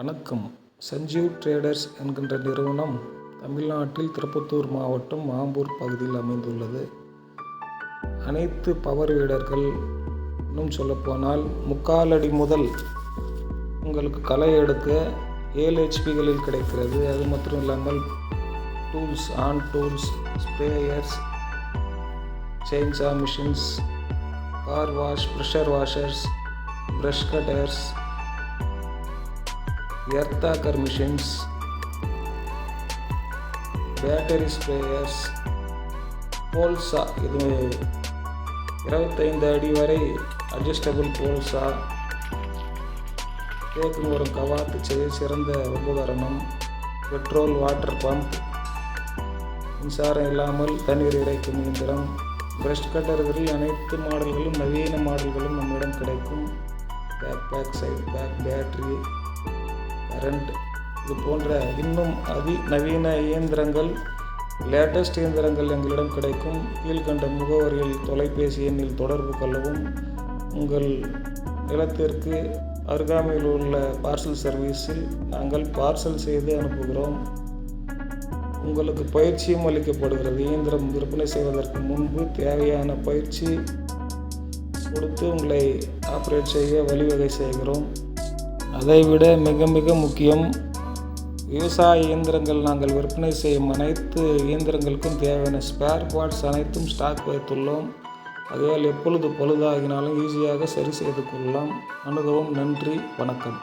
வணக்கம். சஞ்சீவ் ட்ரேடர்ஸ் என்கின்ற நிறுவனம் தமிழ்நாட்டில் திருப்பத்தூர் மாவட்டம் ஆம்பூர் பகுதியில் அமைந்துள்ளது. அனைத்து பவர் வீடர்கள் இன்னும் சொல்லப்போனால் முக்கால் அடி முதல் உங்களுக்கு களை எடுக்க ஏழு ஹெச்பிகளில் கிடைக்கிறது. அது மட்டும் இல்லாமல் tools on tools sprayers chainsaw machines car wash pressure washers brush cutters earth auger machines battery sprayers போல்ஸா இது இருபத்தைந்து அடி வரை அட்ஜஸ்டபிள் போல்ஸா தேக்கு வரும் கவாத்து செய்ய சிறந்த உபகரணம் பெட்ரோல் வாட்டர் பம்ப் மின்சாரம் இல்லாமல் தண்ணீர் இறைக்கும் இயந்திரம் பிரஷ் கட்டர்களில் அனைத்து மாடல்களும் நவீன மாடல்களும் நம்மிடம் கிடைக்கும். Back pack side pack battery current இது போன்ற இன்னும் அதிநவீன இயந்திரங்கள் லேட்டஸ்ட் இயந்திரங்கள் எங்களிடம் கிடைக்கும். கீழ்கண்ட முகவரியில் தொலைபேசி எண்ணில் தொடர்பு கொள்ளவும். உங்கள் நிலத்திற்கு அருகாமையில் உள்ள பார்சல் சர்வீஸில் நாங்கள் பார்சல் செய்து அனுப்புகிறோம். உங்களுக்கு பயிற்சியும் அளிக்கப்படுகிறது. இயந்திரம் விற்பனை செய்வதற்கு முன்பு தேவையான பயிற்சி கொடுத்து உங்களை ஆப்ரேட் செய்ய வழிவகை செய்கிறோம். அதைவிட மிக மிக முக்கியம் விவசாய இயந்திரங்கள் நாங்கள் விற்பனை செய்யும் அனைத்து இயந்திரங்களுக்கும் தேவையான ஸ்பேர் பார்ட்ஸ் அனைத்தும் ஸ்டாக் வைத்துள்ளோம். ஆகையால் எப்பொழுது பழுதாகினாலும் ஈஸியாக சரி செய்து கொள்ளலாம். அனுபவம் நன்றி வணக்கம்.